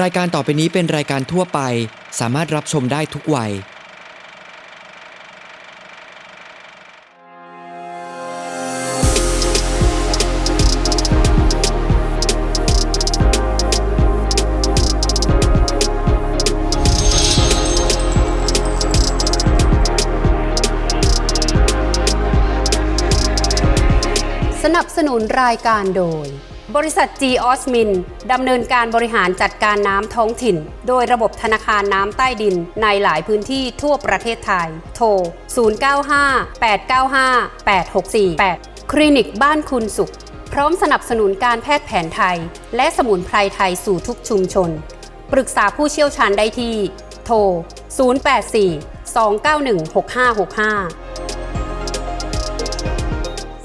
รายการต่อไปนี้เป็นรายการทั่วไป สามารถรับชมได้ทุกวัย สนับสนุนรายการโดย บริษัท g ีออสมินดำเนินการบริหารจัดการน้ำท้องถิ่น โดยระบบธนาคารน้ำใต้ดินในหลายพื้นที่ทั่วประเทศไทย โทร 095-895-8648 คลินิกบ้านคุณสุข พร้อมสนับสนุนการแพทย์แผนไทย และสมุนไพรไทยสู่ทุกชุมชน ปรึกษาผู้เชี่ยวชาญได้ที่ โทร 084 291 6565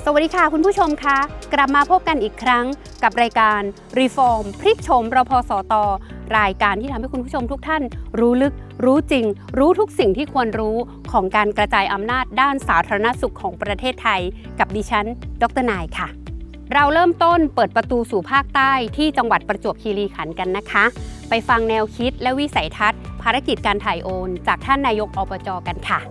สวัสดีค่ะคุณผู้ชมคะกลับมาพบกันอีกครั้งกับรายการ Reform พลิกโฉมรพสต รายการที่ทำให้คุณผู้ชมทุกท่าน รู้ลึก รู้จริง รู้ทุกสิ่งที่ควรรู้ของการกระจายอำนาจด้านสาธารณสุขของประเทศไทย กับดิฉัน ดรนายค่ะ เราเริ่มต้นเปิดประตูสู่ภาคใต้ที่จังหวัดประจวบคีรีขันธ์กันนะคะ ไปฟังแนวคิดและวิสัยทัศน์ ภารกิจการถ่ายโอน จากท่านนายกอบจกันค่ะ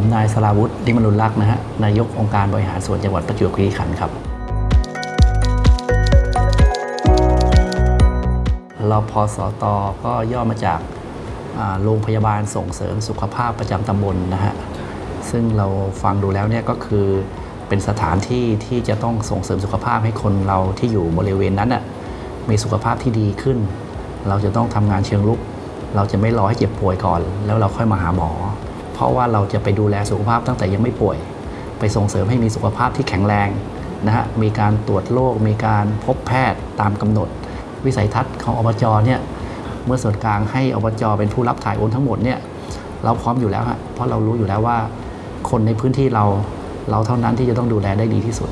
ผมนายสราวุฒิลิมนุลลักษณ์นะฮะนายกองค์การบริหารส่วนจังหวัดประจวบคีรีขันธ์ครับรพอสตอก็ย่อมาจากโรงพยาบาลส่งเสริมสุขภาพประจำตำบลนะฮะซึ่งเราฟังดูแล้วเนี่ยก็คือเป็นสถานที่ที่จะต้องส่งเสริมสุขภาพให้คนเราที่อยู่บริเวณนั้นน่ะมีสุขภาพที่ดีขึ้น เราจะต้องทำงานเชิงลุก เราจะไม่รอให้เจ็บป่วยก่อน แล้วเราค่อยมาหาหมอ เพราะว่าเราจะไปดูแลสุขภาพตั้งแต่ยังไม่ป่วย ไปส่งเสริมให้มีสุขภาพที่แข็งแรงนะฮะมีการตรวจโรคมีการพบแพทย์ตามกำหนด วิสัยทัศน์ของอบจเนี่ยเมื่อส่วนกลางให้อบจเป็นผู้รับถ่ายโอนทั้งหมดเนี่ยเราพร้อมอยู่แล้วฮะเพราะเรารู้อยู่แล้วว่า คนในพื้นที่เราเราเท่านั้นที่จะต้องดูแลได้ดีที่สุด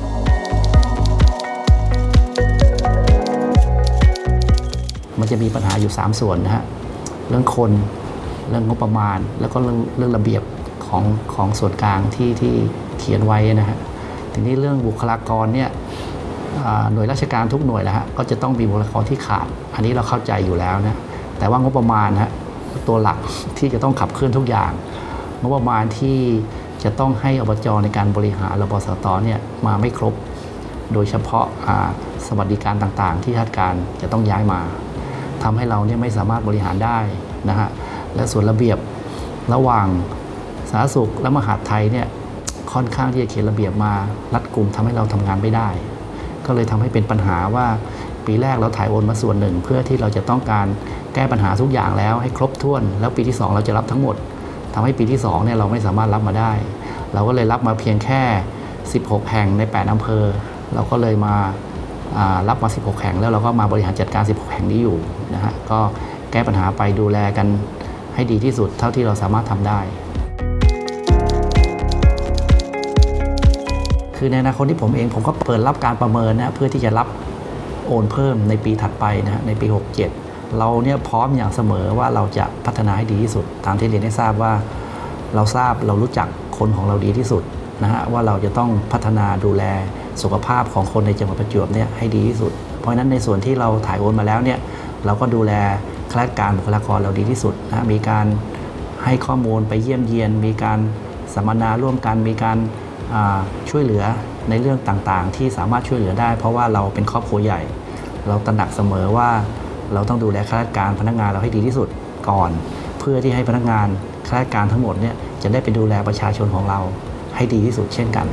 มันจะมีปัญหาอยู่ 3 ส่วนนะฮะเรื่องคน เรื่องงบประมาณ แล้วก็เรื่องเรื่องระเบียบของของส่วนกลางที่ที่เขียนไว้นะฮะทีนี้เรื่องบุคลากรเนี่ยหน่วยราชการทุกหน่วยนะฮะก็จะต้องมีบุคลากรที่ขาด อันนี้เราเข้าใจอยู่แล้วนะแต่ว่างบประมาณนะฮะตัวหลักที่จะต้องขับเคลื่อนทุกอย่าง งบประมาณที่จะต้องให้อบจในการบริหารระบสตเนี่ยมาไม่ครบ โดยเฉพาะาสวัสดิการต่างๆ ที่ราชการจะต้องย้ายมาทำให้เราเนี่ยไม่สามารถบริหารได้นะฮะ และส่วนระเบียบระหว่างสาธารณสุขและมหาดไทยเนี่ยค่อนข้างที่จะเขียนระเบียบมารัดกลุ่มทำให้เราทำงานไม่ได้ ก็เลยทำให้เป็นปัญหาว่าปีแรกเราถ่ายโอนมาส่วนหนึ่ง เพื่อที่เราจะต้องการแก้ปัญหาทุกอย่างแล้วให้ครบถ้วน แล้วปีที่ 2 เราจะรับทั้งหมดทำให้ปีที่2เนี่ยเราไม่สามารถรับมาได้ เราก็เลยรับมาเพียงแค่ 16 แห่งใน 8อำเภอ เราก็เลยมาอ่ารับมา 16 แห่งแล้วเราก็มาบริหารจัดการ 16 แห่งนี้อยู่นะฮะก็แก้ปัญหาไปดูแลกัน ให้ดีที่สุดเท่าที่เราสามารถทำได้ คือในอนาคตที่ผมเองผมก็เปิดรับการประเมินนะเพื่อที่จะรับโอนเพิ่มในปีถัดไปนะในปี 67 เราเนี่ยพร้อมอย่างเสมอว่าเราจะพัฒนาให้ดีที่สุด ตามที่เรียนให้ทราบว่า เราทราบเรารู้จักคนของเราดีที่สุดนะฮะว่าเราจะต้องพัฒนาดูแลสุขภาพของคนในจังหวัดประจวบเนี่ยให้ดีที่สุด เพราะฉะนั้นในส่วนที่เราถ่ายโอนมาแล้วเนี่ยเราก็ดูแล ข้าราชการบุคลากรเราดีที่สุดนะมีการให้ข้อมูลไปเยี่ยมเยียน มีการสัมมนาร่วมกันมีการช่วยเหลือในเรื่องต่างๆ ที่สามารถช่วยเหลือได้ เพราะว่าเราเป็นครอบครัวใหญ่ เราตระหนักเสมอว่าเราต้องดูแลข้าราชการพนักงานเราให้ดีที่สุดก่อน เพื่อที่ให้พนักงานข้าราชการทั้งหมดเนี่ยจะได้ไปดูแลประชาชนของเราให้ดีที่สุดเช่นกัน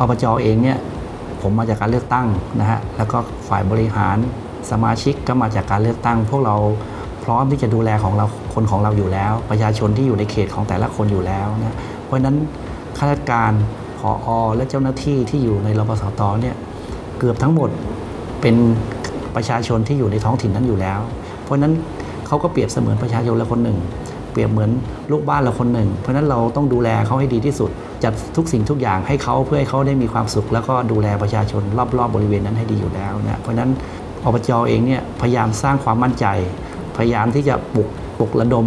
อบจเองเนี่ยผมมาจากการเลือกตั้งนะฮะแล้วก็ฝ่ายบริหารสมาชิกก็มาจากการเลือกตั้ง พวกเราพร้อมที่จะดูแลของเราคนของเราอยู่แล้ว ประชาชนที่อยู่ในเขตของแต่ละคนอยู่แล้วนะเพราะนั้นข้าราชการผออและเจ้าหน้าที่ที่อยู่ในรปสตเนี่ยเกือบทั้งหมดเป็นประชาชนที่อยู่ในท้องถิ่นนั้นอยู่แล้ว เพราะนั้นเขาก็เปรียบเสมือนประชาชนละคนหนึ่ง เปรียบเหมือนลูกบ้านเราคนหนึ่ง เพราะนั้นเราต้องดูแลเขาให้ดีที่สุด จัดทุกสิ่งทุกอย่างให้เขาเพื่อให้เขาได้มีความสุข แล้วก็ดูแลประชาชนรอบๆบบริเวณนั้นให้ดีอยู่แล้วนะเพราะฉะนั้นอบจเองเนี่ยพยายามสร้างความมั่นใจ พยายามที่จะปลุกปลุกระดม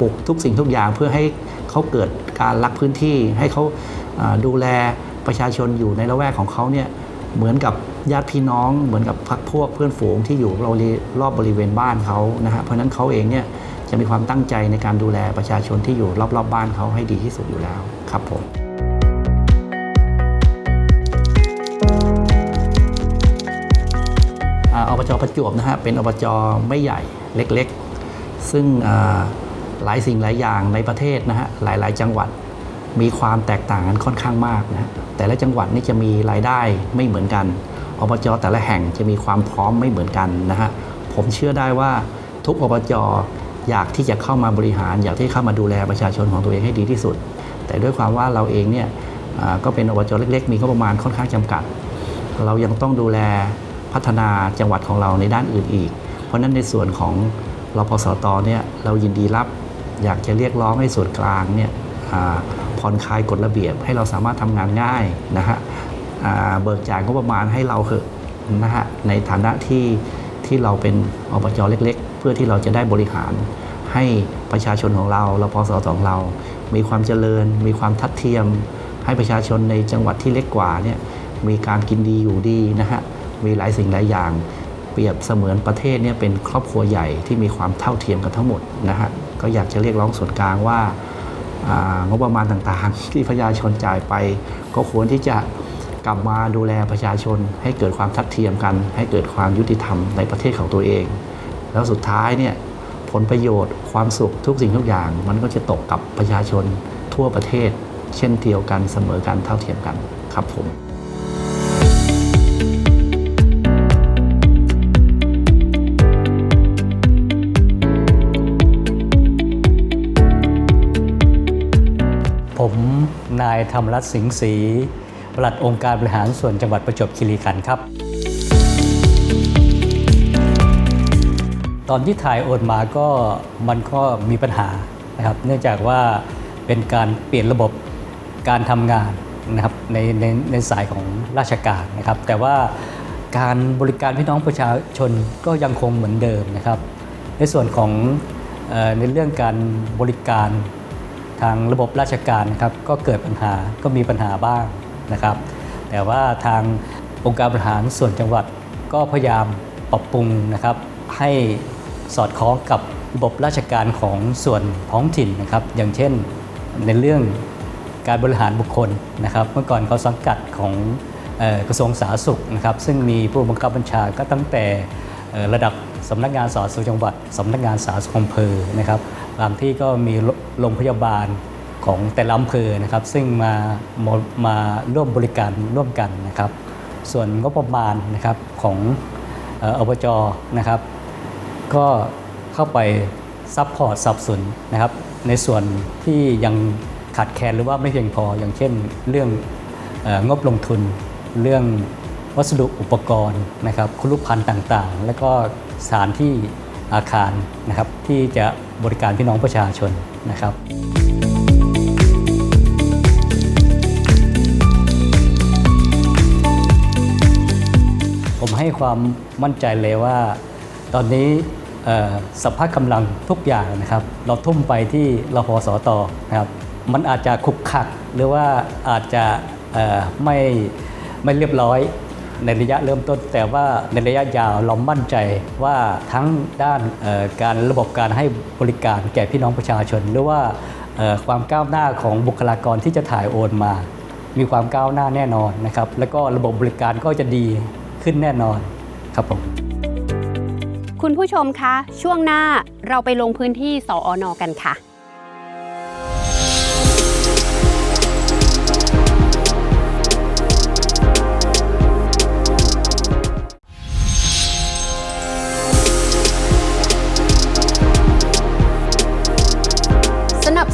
ปลุกทุกสิ่งทุกอย่างเพื่อให้เขาเกิดการรักพื้นที่ ให้เขาดูแลประชาชนอยู่ในละแวกของเขาเนี่ยเหมือนกับญาติพี่น้อง เหมือนกับพักพวกเพื่อนฝูงที่อยู่รอบบริเวณบ้านเขานะฮะเพราะฉะนั้นเขาเองเนี่ยจะมีความตั้งใจในการดูแลประชาชนที่อยู่รอบๆบบ้านเขาให้ดีที่สุดอยู่แล้วครับผม อ่าอบจประจวบนะฮะเป็นอบจไม่ใหญ่เล็กๆ ซึ่งหลายสิ่งหลายอย่างในประเทศนะฮะหลายๆ จังหวัดมีความแตกต่างกันค่อนข้างมากนะแต่ละจังหวัดนี่จะมีรายได้ไม่เหมือนกันอบจแต่ละแห่งจะมีความพร้อมไม่เหมือนกันนะฮะผมเชื่อได้ว่าทุกอบจอยากที่จะเข้ามาบริหาร อยากที่เข้ามาดูแลประชาชนของตัวเองให้ดีที่สุด แต่ด้วยความว่าเราเองเนี่ยก็เป็นอบจเล็ก ๆ มีงบประมาณค่อนข้างจำกัด เรายังต้องดูแล พัฒนาจังหวัดของเราในด้านอื่นอีก เพราะนั้นในส่วนของรพสตเนี่ยเรายินดีรับอยากจะเรียกร้องให้ส่วนกลางเนี่ยผ่อนคลายกฎระเบียบให้เราสามารถทำงานง่ายนะฮะเบิกจ่ายงบประมาณให้เราเถอะนะฮะในฐานะที่ที่เราเป็นอบจเล็ก ๆ เพื่อที่เราจะได้บริหารให้ประชาชนของเรารพสตของเรา มีความเจริญ มีความทัดเทียม ให้ประชาชนในจังหวัดที่เล็กกว่าเนี่ยมีการกินดีอยู่ดีนะฮะ มีหลายสิ่งหลายอย่าง เปรียบเสมือนประเทศเนี่ยเป็นครอบครัวใหญ่ที่มีความเท่าเทียมกันทั้งหมดนะฮะก็อยากจะเรียกร้องส่วนกลางว่างบประมาณต่างๆ ที่ประชาชนจ่ายไป ก็ควรที่จะกลับมาดูแลประชาชน ให้เกิดความทัดเทียมกัน ให้เกิดความยุติธรรมในประเทศของตัวเอง แล้วสุดท้ายเนี่ยผลประโยชน์ความสุขทุกสิ่งทุกอย่าง มันก็จะตกกับประชาชนทั่วประเทศ เช่นเดียวกันเสมอกันเท่าเทียมกันครับผม นายธรรมรัตน์สิงห์ศรีปลัดองค์การบริหารส่วนจังหวัดประจวบคีรีขันธ์ครับ ตอนที่ถ่ายโอนมาก็มันก็มีปัญหานะครับ เนื่องจากว่าเป็นการเปลี่ยนระบบการทำงานนะครับในในในสายของราชการนะครับ แต่ว่าการบริการพี่น้องประชาชนก็ยังคงเหมือนเดิมนะครับ ในส่วนของในเรื่องการบริการ ทางระบบราชการนะครับก็เกิดปัญหาก็มีปัญหาบ้างนะครับ แต่ว่าทางองค์การบริหารส่วนจังหวัดก็พยายามปรับปรุงนะครับ ให้สอดคล้องกับระบบราชการของส่วนท้องถิ่นนะครับ อย่างเช่นในเรื่องการบริหารบุคคลนะครับ เมื่อก่อนเขาสังกัดของออกระทรวงสาธารณสุขนะครับ ซึ่งมีผู้บังคับบัญชาก็ตั้งแต่ระดับสำนักงานสาธารณสุขจังหวัดสำนักงานสาธารณสุขอำเภอนะครับ บางที่ก็มีโรงพยาบาลของแต่ละอำเภอนะครับ ซึ่งมามามาร่วมบริการร่วมกันนะครับ ส่วนงบประมาณนะครับของอบจนะครับ ก็เข้าไปซัพพอร์ตสับสนนะครับ ในส่วนที่ยังขาดแคลนหรือว่าไม่เพียงพออย่างเช่น เรื่องอองบลงทุน เรื่องวัสดุอุปกรณ์นะครับคุรุพันธ์ต่างๆ และก็สถานที่อาคารนะครับที่จะ บริการพี่น้องประชาชนนะครับผมให้ความมั่นใจเลยว่า ตอนนี้สภาพกำลังทุกอย่างนะครับ เราทุ่มไปที่รพสตนะครับมันอาจจะขุกขักหรือว่าอาจจะไม่ไม่เรียบร้อย ในระยะเริ่มต้น แต่ว่าในระยะยาวเรามั่นใจว่าทั้งด้านการระบบการให้บริการแก่พี่น้องประชาชน หรือว่าความก้าวหน้าของบุคลากรที่จะถ่ายโอนมา มีความก้าวหน้าแน่นอนนะครับ แล้วก็ระบบบริการก็จะดีขึ้นแน่นอนครับผมคุณผู้ชมคะ ช่วงหน้าเราไปลงพื้นที่สออนอกันค่ะ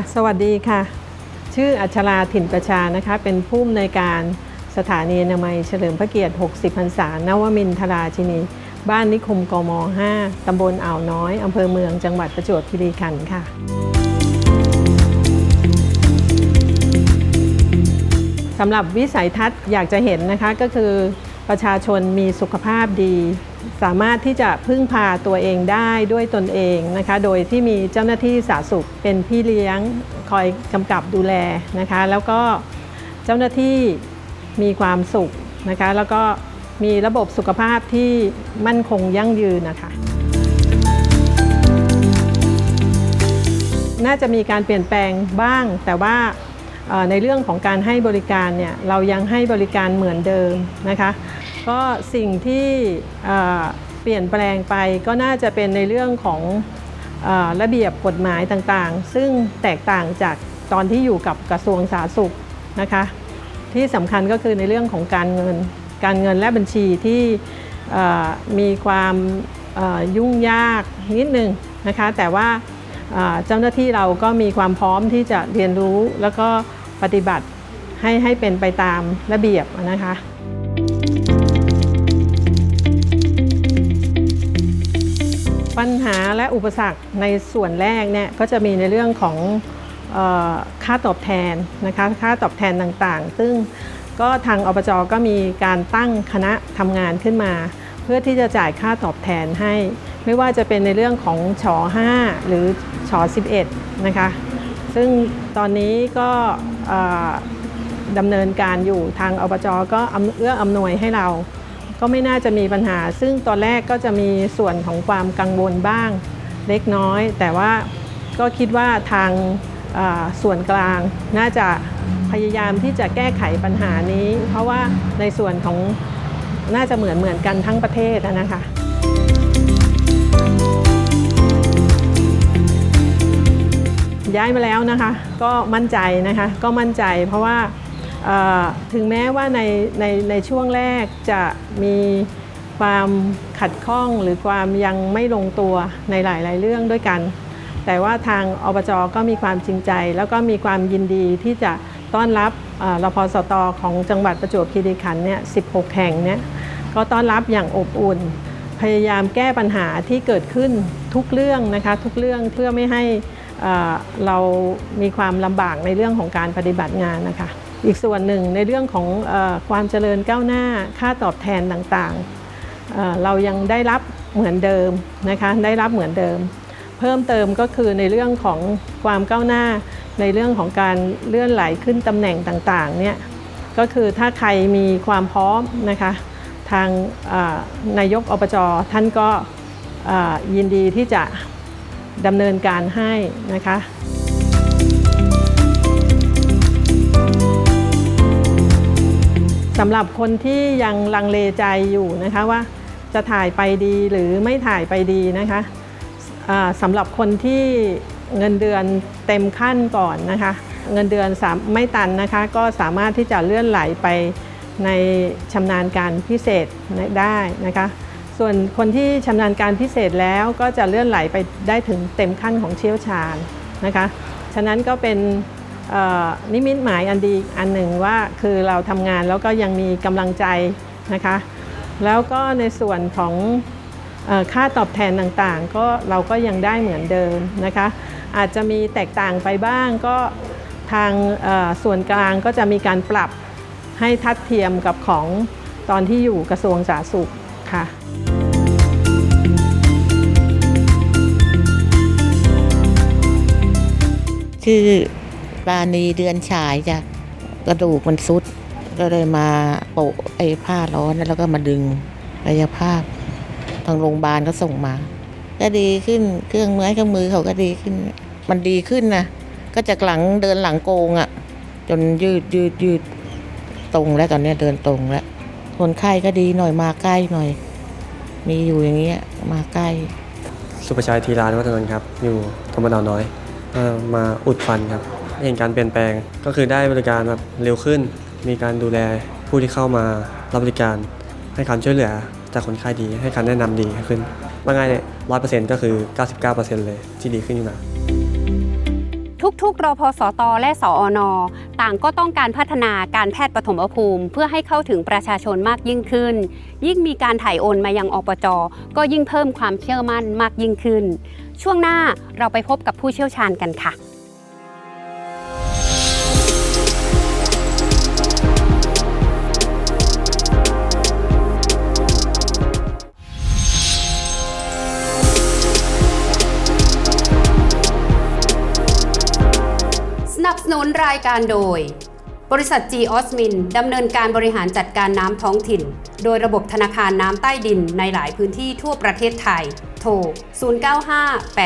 ค่ะสวัสดีค่ะ ชื่ออัชราถิ่นประชานะคะ เป็นผู้อำนวยการสถานีอนามัยเฉลิมพระเกียรติ 60 พรรษานวมินทราชินี บ้านนิคมกม 5 ตำบลอ่าวน้อย อำเภอเมืองจังหวัดประจวบคีรีขันธ์ค่ะ สำหรับวิสัยทัศน์อยากจะเห็นนะคะก็คือประชาชนมีสุขภาพดี สามารถที่จะพึ่งพาตัวเองได้ด้วยตนเองนะคะ โดยที่มีเจ้าหน้าที่สาธารณสุขเป็นพี่เลี้ยงคอยกำกับดูแลนะคะ แล้วก็เจ้าหน้าที่มีความสุขนะคะ แล้วก็มีระบบสุขภาพที่มั่นคงยั่งยืนนะคะ น่าจะมีการเปลี่ยนแปลงบ้าง แต่ว่าในเรื่องของการให้บริการเนี่ยเรายังให้บริการเหมือนเดิมนะคะ ก็สิ่งที่เปลี่ยนแปลงไปก็น่าจะเป็นในเรื่องของออระเบียบกฎหมายต่างๆ ซึ่งแตกต่างจากตอนที่อยู่กับกระทรวงสาธารณสุขนะคะ ที่สำคัญก็คือในเรื่องของการเงิน การเงินและบัญชีที่มีความยุ่งยากนิดนึงนะคะ แต่ว่าเอ่อเจ้าหน้าที่เราก็มีความพร้อมที่จะเรียนรู้แล้วก็ปฏิบัติให้ให้เป็นไปตามระเบียบนะคะ ปัญหาและอุปสรรคในส่วนแรกเนี่ยก็จะมีในเรื่องของออค่าตอบแทนนะคะค่าตอบแทนต่างๆ ซึ่งก็ทางอบจก็มีการตั้งคณะทำงานขึ้นมา เพื่อที่จะจ่ายค่าตอบแทนให้ ไม่ว่าจะเป็นในเรื่องของชอ5หรือชอ11นะคะซึ่งตอนนี้ก็ดำเนินการอยู่ทางอบจก็เอื้ออำนวยให้เรา ก็ไม่น่าจะมีปัญหา ซึ่งตอนแรกก็จะมีส่วนของความกังวลบ้างเล็กน้อย แต่ว่าก็คิดว่าทางส่วนกลางน่าจะพยายามที่จะแก้ไขปัญหานี้ เพราะว่าในส่วนของน่าจะเหมือนเหมือนกันทั้งประเทศนะคะย้ายมาแล้วนะคะ ก็มั่นใจนะคะ ก็มั่นใจเพราะว่า ถึงแม้ว่าในในในช่วงแรกจะมีความขัดข้องหรือความยังไม่ลงตัวในหลาย ๆ เรื่องด้วยกัน แต่ว่าทางอบจก็มีความจริงใจ แล้วก็มีความยินดีที่จะต้อนรับรพสตของจังหวัดประจวบคีรีขันธ์เนี่ย 16 แห่งเนี่ยก็ต้อนรับอย่างอบอุ่น พยายามแก้ปัญหาที่เกิดขึ้นทุกเรื่องนะคะทุกเรื่องเพื่อไม่ให้เรามีความลำบากในเรื่องของการปฏิบัติงานนะคะ อีกส่วนหนึ่งในเรื่องของอความเจริญก้าวหน้าค่าตอบแทนต่างๆเเรายังได้รับเหมือนเดิมนะคะได้รับเหมือนเดิม เพิ่มเติมก็คือในเรื่องของความก้าวหน้า ในเรื่องของการเลื่อนไหลขึ้นตำแหน่งต่างๆเนี่ยก็คือถ้าใครมีความพร้อมนะคะทางนายกอบจท่านก็ยินดีที่จะดำเนินการให้นะคะ สำหรับคนที่ยังลังเลใจอยู่นะคะว่าจะถ่ายไปดีหรือไม่ถ่ายไปดีนะคะอ่าสำหรับคนที่เงินเดือนเต็มขั้นก่อนนะคะ เงินเดือนไม่ตันนะคะ ก็สามารถที่จะเลื่อนไหลไปในชำนาญการพิเศษได้นะคะ ส่วนคนที่ชำนาญการพิเศษแล้วก็จะเลื่อนไหลไปได้ถึงเต็มขั้นของเชี่ยวชาญนะคะ ฉะนั้นก็เป็น นิมิตหมายอันดีอันหนึ่งว่าคือเราทำงานแล้วก็ยังมีกำลังใจนะคะ แล้วก็ในส่วนของค่าตอบแทนต่างๆ ก็เราก็ยังได้เหมือนเดิมนะคะ อาจจะมีแตกต่างไปบ้างก็ทางส่วนกลางก็จะมีการปรับให้ทัดเทียมกับของตอนที่อยู่กระทรวงสาธารณสุขค่ะชื่อ ปราณีเดือนฉายจ้ะกระดูกมันซุด ก็เลยมาโปะไอ้ผ้าร้อนแล้วก็มาดึงกายภาพ ทางโรงพยาบาลก็ส่งมา ก็ดีขึ้นเครื่องมือเครื่องมือเขาก็ดีขึ้น มันดีขึ้นนะก็จากหลังเดินหลังโกงอะ่ะ จนยืดยืดยืดตรงแล้วตอนนี้เดินตรงแล้วคนไข้ก็ดีหน่อยมาใกล้หน่อย มีอยู่อย่างเงี้ยมาใกล้ สุประชัยธีรานวัฒนนท์ครับ อยู่ธรรมดาวน้อยมาอุดฟันครับ เห็นการเปลี่ยนแปลงก็คือได้บริการแบบเร็วขึ้น มีการดูแลผู้ที่เข้ามารับบริการ ให้การช่วยเหลือจากคนไข้ดี ให้การแนะนำดีขึ้นว่าง่ายเนี่ยร้อยเปอร์เซ็นต์ก็คือ 99%เลยที่ดีขึ้นอยู่นะทุกๆรพสต และสออนต่างก็ต้องการพัฒนาการแพทย์ปฐมภูมิ เพื่อให้เข้าถึงประชาชนมากยิ่งขึ้น ยิ่งมีการถ่ายโอนมายังอปจ ก็ยิ่งเพิ่มความเชื่อมั่นมากยิ่งขึ้น ช่วงหน้าเราไปพบกับผู้เชี่ยวชาญกันค่ะ รายการโดย บริษัท G ออสมินดำเนินการบริหารจัดการน้ำท้องถิ่น โดยระบบธนาคารน้ำใต้ดินในหลายพื้นที่ทั่วประเทศไทย โทร 095 895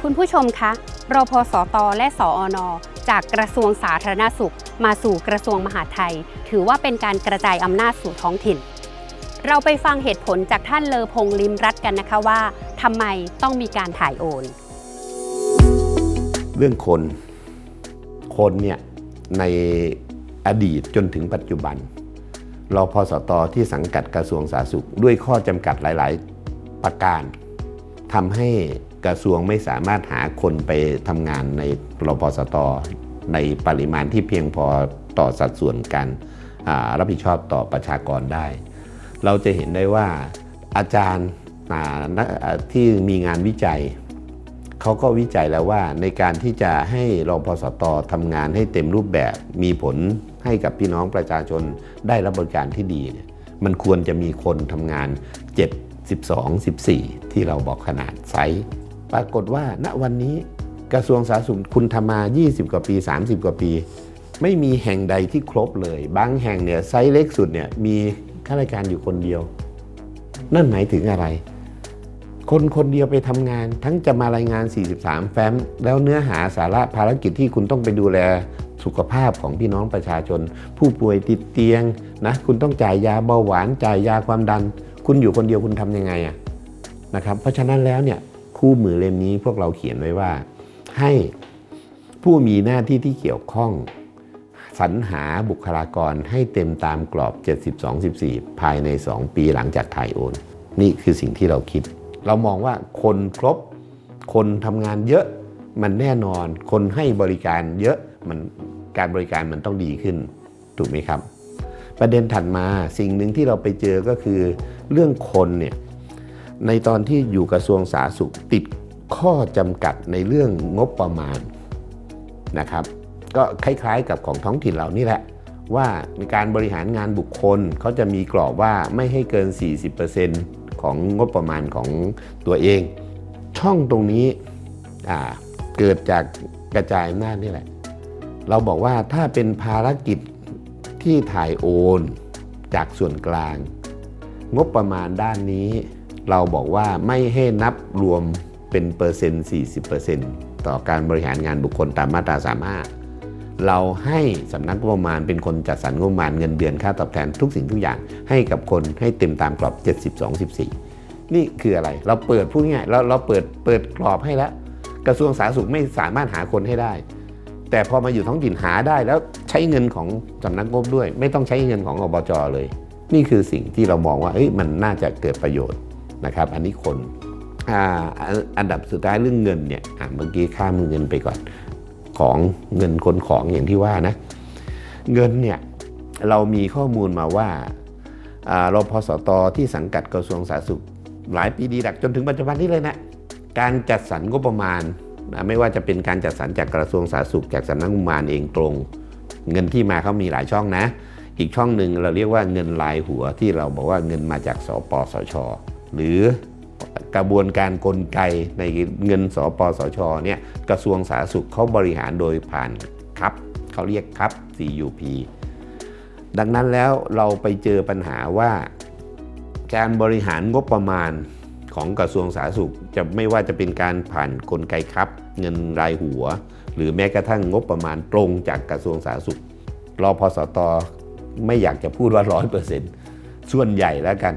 8648คุณผู้ชมคะรพสต และสออนจากกระทรวงสาธารณสุข มาสู่กระทรวงมหาดไทย ถือว่าเป็นการกระจายอำนาจสู่ท้องถิ่น เราไปฟังเหตุผลจากท่านเลอพงลิมรัตกันนะคะว่าทำไมต้องมีการถ่ายโอน เรื่องคน คนเนี่ยในอดีตจนถึงปัจจุบันรอพสตที่สังกัดกระทรวงสาธารณสุข ด้วยข้อจำกัดหลาย ๆ ประการทำให้กระทรวงไม่สามารถหาคนไปทำงานในรพสตในปริมาณที่เพียงพอต่อสัดส่วนการรับผิดชอบต่อประชากรได้ เราจะเห็นได้ว่าอาจารย์ที่มีงานวิจัย เขาก็วิจัยแล้วว่าในการที่จะให้รพสตทำงานให้เต็มรูปแบบมีผลให้กับพี่น้องประชาชนได้รับบริการที่ดีเนี่ยมันควรจะมีคนทำงาน 7 12 14 ที่เราบอกขนาดไซส์ปรากฏว่าณวันนี้กระทรวงสาธารณสุขคุณทำมา 20 กว่าปี 30 กว่าปี ไม่มีแห่งใดที่ครบเลย บางแห่งเนี่ยไซส์เล็กสุดเนี่ยมี ข้าราชการอยู่คนเดียว นั่นหมายถึงอะไร คนคนเดียวไปทำงาน ทั้งจะมารายงาน 43 แฟ้ม แล้วเนื้อหาสาระภารกิจที่คุณต้องไปดูแลสุขภาพของพี่น้องประชาชน ผู้ป่วยติดเตียงนะคุณต้องจ่ายยาเบาหวานจ่ายยาความดัน คุณอยู่คนเดียวคุณทำยังไงอะนะครับเพราะฉะนั้นแล้วเนี่ยคู่มือเล่มนี้พวกเราเขียนไว้ว่า ให้ผู้มีหน้าที่ที่เกี่ยวข้อง สรรหาบุคลากรให้เต็มตามกรอบ 72-14 ภายใน 2 ปีหลังจากถ่ายโอน นี่คือสิ่งที่เราคิด เรามองว่าคนครบ คนทำงานเยอะมันแน่นอน คนให้บริการเยอะมันการบริการมันต้องดีขึ้น ถูกไหมครับ ประเด็นถัดมาสิ่งหนึ่งที่เราไปเจอก็คือ เรื่องคนเนี่ยในตอนที่อยู่กระทรวงสาธารณสุขติดข้อจำกัดในเรื่องงบประมาณนะครับ ก็คล้ายๆกับของท้องถิ่นเรานี่แหละ ว่าในการบริหารงานบุคคลเขาจะมีกรอบว่าไม่ให้เกิน 40%ของงบประมาณของตัวเอง ช่องตรงนี้เกิดจากกระจายอำนาจนี่แหละ เราบอกว่าถ้าเป็นภารกิจที่ถ่ายโอนจากส่วนกลาง งบประมาณด้านนี้ เราบอกว่าไม่ให้นับรวมเป็นเปอร์เซ็นต์40%ต่อการบริหารงานบุคคลตามมาตรา 35 เราให้สำนักงบประมาณเป็นคนจัดสรรงบประมาณเงินเดือนค่าตอบแทนทุกสิ่งทุกอย่างให้กับคนให้เต็มตามกรอบ 72 14 นี่คืออะไร เราเปิดพูดง่ายเราเราเปิดเปิดกรอบให้แล้ว กระทรวงสาธารณสุขไม่สามารถหาคนให้ได้ แต่พอมาอยู่ท้องถิ่นหาได้แล้วใช้เงินของสำนักงบด้วย ไม่ต้องใช้เงินของอบจเลย นี่คือสิ่งที่เรามองว่าเอ้ยมันน่าจะเกิดประโยชน์นะครับ อันนี้คนอ่าอันดับสุดท้ายเรื่องเงินเนี่ยเมื่อกี้ข้ามเงินไปก่อน ของเงินคนของอย่างที่ว่านะเงินเนี่ยเรามีข้อมูลมาว่าอ่ารพสตที่สังกัดกระทรวงสาธารณสุข หลายปีดีดักจนถึงปัจจุบันนี้เลยนะการจัดสรรงบประมาณนะไม่ว่าจะเป็นการจัดสรรจากกระทรวงสาธารณสุขจากสำนักงบประมาณเองตรง เงินที่มาเขามีหลายช่องนะ อีกช่องหนึ่งเราเรียกว่าเงินลายหัวที่เราบอกว่าเงินมาจากสปสช หรือ กระบวนการกลไกในเงินสปสชเนี่ยกระทรวงสาธารณสุขเขาบริหารโดยผ่านครับเขาเรียกครับ CUP ดังนั้นแล้วเราไปเจอปัญหาว่า การบริหารงบประมาณของกระทรวงสาธารณสุขจะไม่ว่าจะเป็นการผ่านกลไกครับ เงินรายหัว หรือแม้กระทั่งงบประมาณตรงจากกระทรวงสาธารณสุขรอพสตไม่อยากจะพูดว่าร้อยเปอร์เซ็นต์ส่วนใหญ่แล้วกัน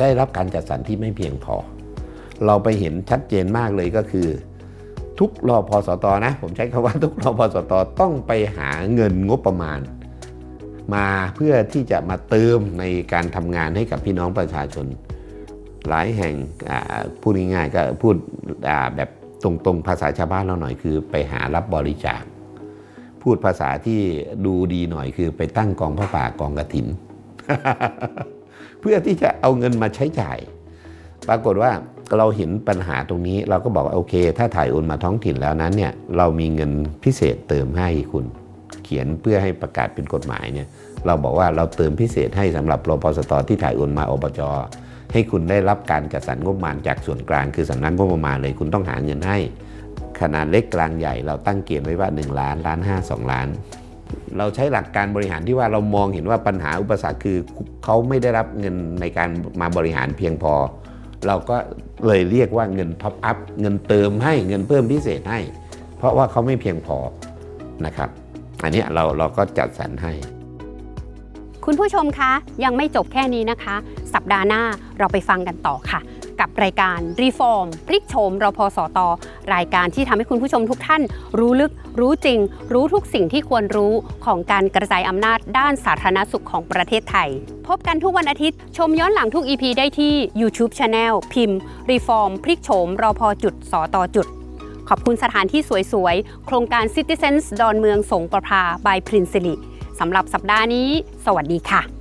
ได้รับการจัดสรรที่ไม่เพียงพอ เราไปเห็นชัดเจนมากเลยก็คือ ทุกรอพสตนะ ผมใช้คำว่าทุกรอพสตต้องไปหาเงินงบประมาณ มาเพื่อที่จะมาเติมในการทำงานให้กับพี่น้องประชาชน หลายแห่งพูดง่ายๆก็พูดแบบตรงๆภาษาชาวบ้านเราหน่อยคือ ไปหารับบริจาค พูดภาษาที่ดูดีหน่อยคือไปตั้งกองพระป่ากองกระถิน พื่อที่จะเอาเงินมาใช้จ่าย ปรากฏว่าเราเห็นปัญหาตรงนี้เราก็บอกโอเค ถ้าถ่ายโอนมาท้องถิ่นแล้วนั้นเนี่ยเรามีเงินพิเศษเติมให้คุณ เขียนเพื่อให้ประกาศเป็นกฎหมายเนี่ยเราบอกว่าเราเติมพิเศษให้สำหรับรพสตที่ถ่ายโอนมาอบจให้คุณได้รับการจัดสรรงบประมาณจากส่วนกลางคือสำนักงบประมาณเลยคุณต้องหาเงินให้ขนาดเล็กกลางใหญ่เราตั้งเกณฑ์ไว้ว่า 1 ล้านล้านห้าสองล้าน เราใช้หลักการบริหารที่ว่าเรามองเห็นว่าปัญหาอุปสรรคคือเขาไม่ได้รับเงินในการมาบริหารเพียงพอ เราก็เลยเรียกว่าเงินท็อปอัพเงินเติมให้เงินเพิ่มพิเศษให้ เพราะว่าเขาไม่เพียงพอนะครับ อันนี้เราเราก็จัดสรรให้ คุณผู้ชมคะ ยังไม่จบแค่นี้นะคะ สัปดาห์หน้าเราไปฟังกันต่อค่ะ กับรายการรีฟอร์มพลิกโฉมรพสต รายการที่ทำให้คุณผู้ชมทุกท่าน รู้ลึกรู้จริง รู้ทุกสิ่งที่ควรรู้ของการกระจายอำนาจด้านสาธารณสุขของประเทศไทย พบกันทุกวันอาทิตย์ ชมย้อนหลังทุก EP ได้ที่ YouTube Channel พิมพ์รีฟอร์มพลิกโฉมรพจุดสตจุดขอบคุณสถานที่สวยๆ โครงการ Citizens ดอนเมืองสงประภา by พรินซิลิสำหรับสัปดาห์นี้ สวัสดีค่ะ